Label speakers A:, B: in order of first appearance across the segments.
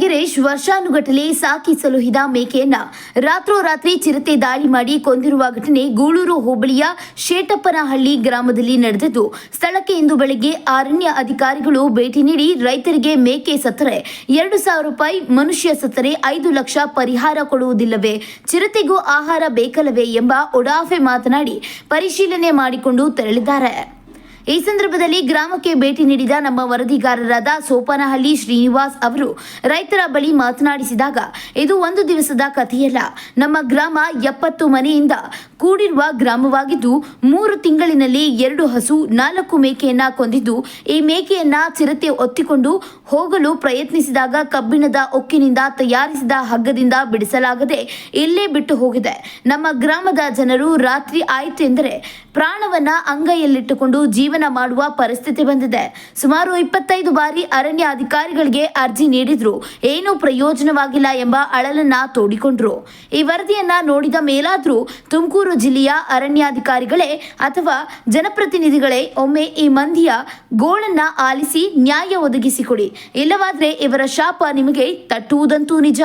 A: ಗಿರೀಶ್ ವರ್ಷಾನುಗಟ್ಟಲೆ ಸಾಕಿ ಸಲುಹಿದ ಮೇಕೆಯನ್ನ ರಾತ್ರೋರಾತ್ರಿ ಚಿರತೆ ದಾಳಿ ಮಾಡಿ ಕೊಂದಿರುವ ಘಟನೆ ಗೂಳೂರು ಹೋಬಳಿಯ ಶೇಟಪ್ಪನಹಳ್ಳಿ ಗ್ರಾಮದಲ್ಲಿ ನಡೆದಿದ್ದು, ಸ್ಥಳಕ್ಕೆ ಇಂದು ಬೆಳಗ್ಗೆ ಅರಣ್ಯ ಅಧಿಕಾರಿಗಳು ಭೇಟಿ ನೀಡಿ ರೈತರಿಗೆ ಮೇಕೆ ಸತ್ತರೆ, ಎರಡು ಸಾವಿರ ರೂಪಾಯಿ ಮನುಷ್ಯ ಸತ್ತರೆ, ಐದು ಲಕ್ಷ ಪರಿಹಾರ ಕೊಡುವುದಿಲ್ಲವೇ, ಚಿರತೆಗೂ ಆಹಾರ ಬೇಕಲ್ಲವೇ ಎಂಬ ಒಡಾಫೆ ಮಾತನಾಡಿ ಪರಿಶೀಲನೆ ಮಾಡಿಕೊಂಡು ತೆರಳಿದ್ದಾರೆ. ಈ ಸಂದರ್ಭದಲ್ಲಿ ಗ್ರಾಮಕ್ಕೆ ಭೇಟಿ ನೀಡಿದ ನಮ್ಮ ವರದಿಗಾರರಾದ ಸೋಪನಹಳ್ಳಿ ಶ್ರೀನಿವಾಸ್ ಅವರು ರೈತರ ಬಳಿ ಮಾತನಾಡಿಸಿದಾಗ, ಇದು ಒಂದು ದಿವಸದ ಕಥೆಯಲ್ಲ. ನಮ್ಮ ಗ್ರಾಮ ಎಪ್ಪತ್ತು ಮನೆಯಿಂದ ಕೂಡಿರುವ ಗ್ರಾಮವಾಗಿದ್ದು, ಮೂರು ತಿಂಗಳಿನಲ್ಲಿ ಎರಡು ಹಸು, ನಾಲ್ಕು ಮೇಕೆಯನ್ನ ಕೊಂದಿದ್ದು, ಈ ಮೇಕೆಯನ್ನ ಚಿರತೆ ಒತ್ತಿಕೊಂಡು ಹೋಗಲು ಪ್ರಯತ್ನಿಸಿದಾಗ ಕಬ್ಬಿಣದ ಒಕ್ಕಿನಿಂದ ತಯಾರಿಸಿದ ಹಗ್ಗದಿಂದ ಬಿಡಿಸಲಾಗದೆ ಇಲ್ಲೇ ಬಿಟ್ಟು ಹೋಗಿದೆ. ನಮ್ಮ ಗ್ರಾಮದ ಜನರು ರಾತ್ರಿ ಆಯಿತು ಎಂದರೆ ಪ್ರಾಣವನ್ನ ಅಂಗೈಯಲ್ಲಿಟ್ಟುಕೊಂಡು ಜೀವನ ಮಾಡುವ ಪರಿಸ್ಥಿತಿ ಬಂದಿದೆ. ಸುಮಾರು ಇಪ್ಪತ್ತೈದು ಬಾರಿ ಅರಣ್ಯ ಅಧಿಕಾರಿಗಳಿಗೆ ಅರ್ಜಿ ನೀಡಿದ್ರು. ಏನೂ ಪ್ರಯೋಜನವಾಗಿಲ್ಲ ಎಂಬ ಅಳಲನ್ನ ತೋಡಿಕೊಂಡ್ರು. ಈ ವರದಿಯನ್ನ ನೋಡಿದ ಮೇಲಾದ್ರೂ ತುಮಕೂರು ಜಿಲ್ಲೆಯ ಅರಣ್ಯಾಧಿಕಾರಿಗಳೇ ಅಥವಾ ಜನಪ್ರತಿನಿಧಿಗಳೇ ಒಮ್ಮೆ ಈ ಮಂದಿಯ ಗೋಳನ್ನ ಆಲಿಸಿ ನ್ಯಾಯ ಒದಗಿಸಿಕೊಡಿ. ಇಲ್ಲವಾದ್ರೆ ಇವರ ಶಾಪ ನಿಮಗೆ ತಟ್ಟುವುದಂತೂ ನಿಜ.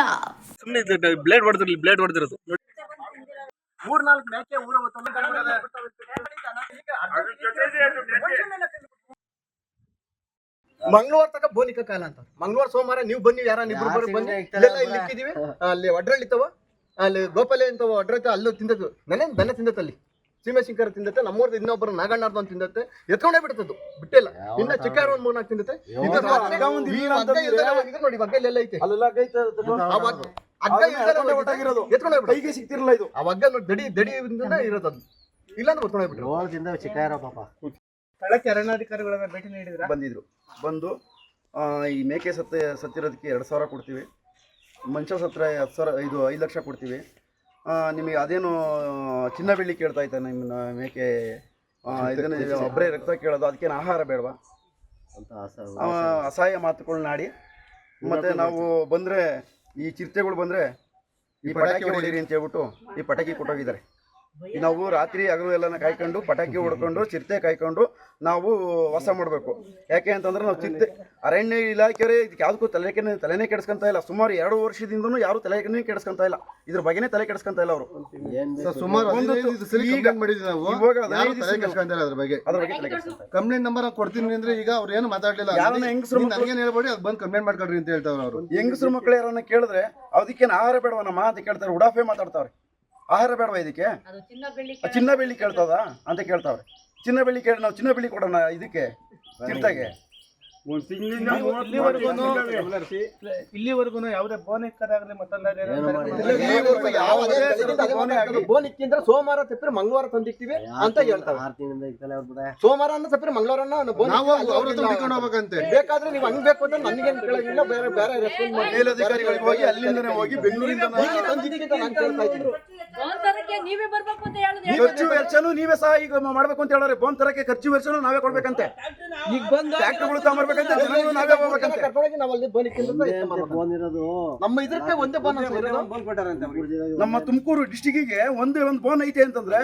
B: ಬ್ಲೇಡ್ ಬ್ಲೇಡ್
C: ಮೂರ್ನಾಲ್ಕು ಮೇಕೆ ಊರ ಮಂಗಳವಾರ ತಕ ಬೋನಿಕ ಕಾಲ ಅಂತ. ಮಂಗಳವಾರ ಸೋಮವಾರ ನೀವು ಬನ್ನಿ ಯಾರ ಇಬ್ರು ಬರೋ ಬನ್ನಿ. ಇಲ್ಲೆಲ್ಲ ಇಲ್ಲಿ ಇಕ್ಕಿದೀವಿ. ಅಲ್ಲಿ ಒಡ್ರಳ್ಳಿತ್ತವ ಅಲ್ಲಿ ಗೋಪಾಲೆ ಅಂತ ಒಡ್ರೈತ ಅಲ್ಲೂ ತಿಂದದ್ದು. ನೆನೆ ಬೆನ್ನ ತಿಂದತ್ತೆ ಅಲ್ಲಿ ಸೀಮೆಶಂಕರ ತಿಂದತ್ತೆ ನಮ್ಮೂರ್ ಇನ್ನೊಬ್ಬರು ನಾಗಣ್ಣಾರ್ದು ಅಂತ ತಿಂದತ್ತೆ. ಎತ್ಕೊಂಡೇ ಬಿಡ್ತದ್ದು ಬಿಟ್ಟಿಲ್ಲ ಇನ್ನ ಚಿಕ್ಕಾರ ಒಂದ್ ಮೂರ್ನಾಕ್ ತಿಂದತ್ತೆ. ನೋಡಿ ಬಗ್ಗೆ ಇಲ್ಲೆಲ್ಲ ಐತೆ.
B: ಕೈಗೆ ಸಿಗ್ತಿರಲ್ಲ ಇದು.
C: ಆ ನೋಡಿ ದಡಿ ದಡಿ ಇರೋದು ಇಲ್ಲ ಇಲ್ಲಾಂದ್ರೆ ಎತ್ಕೊಂಡೇ ಬಿಟ್ಟು
D: ಏಳದಿಂದ ಚಿಕ್ಕ ಪಾಪ.
E: ಸ್ಥಳಕ್ಕೆ ಅರಣ್ಯಾಧಿಕಾರಿಗಳ ಭೇಟಿ ನೀಡಿದ್ರ?
B: ಬಂದಿದ್ರು. ಬಂದು ಆ, ಈ ಮೇಕೆ ಸತ್ತ ಸತ್ತಿರೋದಕ್ಕೆ ಎರಡು ಸಾವಿರ ಕೊಡ್ತೀವಿ. ಮಂಚ ಸತ್ರ ಹತ್ತು ಸಾವಿರ ಇದು ಐದು ಲಕ್ಷ ಕೊಡ್ತೀವಿ. ಆ, ನಿಮಗೆ ಅದೇನು ಚಿನ್ನ ಬೆಳ್ಳಿ ಕೇಳ್ತಾ ಇತ್ತ ನಿಮ್ಮ ಮೇಕೆ ಆ, ಇದನ್ನ ಒಬ್ಬರೇ ರಕ್ತ ಕೇಳೋದು ಅದಕ್ಕೇನು ಆಹಾರ ಬೇಡವಾ?
D: ಅಂತ ಆಸೆ
B: ಆ, ಅಸಹಾಯ ಮಾತುಗಳನ್ನ ಆಡಿ ಮತ್ತೆ ನಾವು ಬಂದರೆ ಈ ಚಿರತೆಗಳು ಬಂದರೆ ಈ ಪಟಾಕಿ ಹೊಡೀರಿ ಅಂತ ಹೇಳ್ಬಿಟ್ಟು ಈ ಪಟಾಕಿ ಕೊಟ್ಟೋಗಿದ್ದಾರೆ. ನಾವು ರಾತ್ರಿ ಹಗಲು ಎಲ್ಲನ ಕಾಯ್ಕೊಂಡು ಪಟಾಕಿ ಹೊಡ್ಕೊಂಡು ಚಿರತೆ ಕಾಯ್ಕೊಂಡು ನಾವು ವಾಸ ಮಾಡಬೇಕು. ಯಾಕೆ ಅಂತಂದ್ರೆ ನಾವು ಚಿರತೆ ಅರಣ್ಯ ಇಲಾಖೆಯವರೇ ಇದಕ್ಕೆ ಯಾವುದಕ್ಕೂ ತಲೆಕೆ ತಲೆನೇ ಕೆಡಿಸ್ಕೊಂತ ಇಲ್ಲ. ಸುಮಾರು ಎರಡು ವರ್ಷದಿಂದನೂ ಯಾರು ತಲೆನೇ ಕೆಡಿಸ್ಕೊಂತ ಇಲ್ಲ. ಇದ್ರ ಬಗ್ಗೆನೇ ತಲೆ ಕೆಡಿಸ್ಕೊಂತ ಇಲ್ಲ ಅವರು.
F: ಸುಮಾರು
B: ಒಂದು
F: ಹದಿನೈದು
B: ಈಗ-
F: ಕಂಪ್ಲೇಂಟ್ ತಲೆ
B: ತಲೆ
F: ನಂಬರ್ ಕೊಡ್ತೀನಿ ಅಂದ್ರೆ ಈಗ ಅವ್ರು ಏನು ಮಾತಾಡ್ಲಿಲ್ಲ.
B: ಯಾರನ್ನ ಹೆಂಗಸ್ರು
F: ನನಗೇನ್ ಹೇಳ್ಬೇಡಿ ಅದು ಬಂದು ಕಂಪ್ಲೇಂಟ್ ಮಾಡ್ಕೊಡ್ರಿ ಅಂತ ಹೇಳ್ತಾವ್ರು ಅವರು.
B: ಹೆಂಗಸರು ಮಕ್ಳು ಯಾರನ್ನ ಕೇಳಿದ್ರೆ ಅದಕ್ಕೆ ಆಹಾರ ಬೇಡವ ನಮ್ಮ ಹೇಳ್ತಾರೆ ಕೇಳ್ತಾರೆ ಉಡಾಫೆ ಮಾತಾಡ್ತಾವ್ರೆ. ಆಹಾರ ಬೇಡವಾ ಇದಕ್ಕೆ? ಚಿನ್ನ ಬೆಳ್ಳಿ ಕೇಳ್ತದ ಅಂತ ಕೇಳ್ತಾವ್ರೆ ಚಿನ್ನ ಬೆಳ್ಳಿ ಕೇಳಿ ನಾವು ಚಿನ್ನ ಬೆಳ್ಳಿ ಕೊಡೋಣ ಇದಕ್ಕೆ ಚಿರತೆಗೆ
E: ಇಲ್ಲಿವರೆಗೂ ಯಾವುದೇ ಬೋನ್ ಮತ್ತೊಂದಾಗಲಿ
C: ಅದೇ ಮಾತಾಡ್ತಾರೆ. ಬೋನ್ ಇಕ್ಕಿಂದ್ರೆ ಸೋಮವಾರ ತಪ್ಪಿದ್ರೆ ಮಂಗಳವಾರ ತಂದಿಕ್ತಿವಿ ಅಂತ ಹೇಳ್ತಾರೆ. ಸೋಮವಾರ ಅನ್ನ ತಪ್ಪಿದ್ರೆ ಮಂಗಳವಾರ ಬೇಕಾದ್ರೆ ನೀವು ಹಂಗ್ ಬೇಕು ಅಂತ ನನ್ಗೆ ಕೇಳೋದಿಲ್ಲ ಬೇರೆ ಬೇರೆ ರೆಸ್ಪಾನ್ಸ್ ಮಾಡಿ
B: ಮೇಲಧಿಕಾರಿಗಳಿಗೆ ಹೋಗಿ ಅಲ್ಲಿಂದನೇ ಹೋಗಿ ಬೆಂಗಳೂರಿಂದ ಖರ್ಚು ವೆಚ್ಚನು ನೀವೇ ಸಹ ಈಗ ಮಾಡ್ಬೇಕು ಅಂತ ಹೇಳೋರೆ. ಬೋನ್ ತರಕ್ಕೆ ಖರ್ಚು ವೆಚ್ಚನು ನಾವೇ ಕೊಡ್ಬೇಕಂತೆ.
E: ಈಗ ಬಂದು
B: ಟ್ಯಾಕ್ಟರ್ಗಳು ತಗೊಂಬರ್ಬೇಕಂತೆ ಜನಗಳು ನಾವೇ ಹೋಗ್ಬೇಕಂತೆ.
C: ಕರ್ಕೊಂಡೋಗಿ ನಾವು ಅಲ್ಲಿ ಬೋನ್ ಇಕ್ಕಿಂತ ಇಷ್ಟ ಮಾಡೋದು.
D: ಫೋನ್ ಇರೋದು.
C: ನಮ್ಮ ಇದಕ್ಕೆ ಒಂದೇ ಬೋನ್.
B: ನಮ್ಮ ತುಮಕೂರು ಡಿಸ್ಟಿಕ್ಕಿಗೆ ಒಂದೇ ಒಂದು ಬೋನ್ ಐತೆ ಅಂತಂದ್ರೆ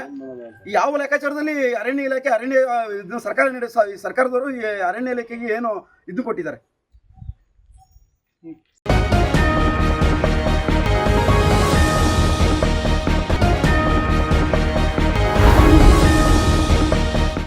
B: ಈ ಯಾವ ಲೆಕ್ಕಾಚಾರದಲ್ಲಿ ಅರಣ್ಯ ಇಲಾಖೆ ಅರಣ್ಯ ಆ, ಇದನ್ನ ಸರ್ಕಾರ ನಡೆಸ ಈ ಸರ್ಕಾರದವರು ಈ ಅರಣ್ಯ ಇಲಾಖೆಗೆ ಏನು ಇದು ಕೊಟ್ಟಿದ್ದಾರೆ?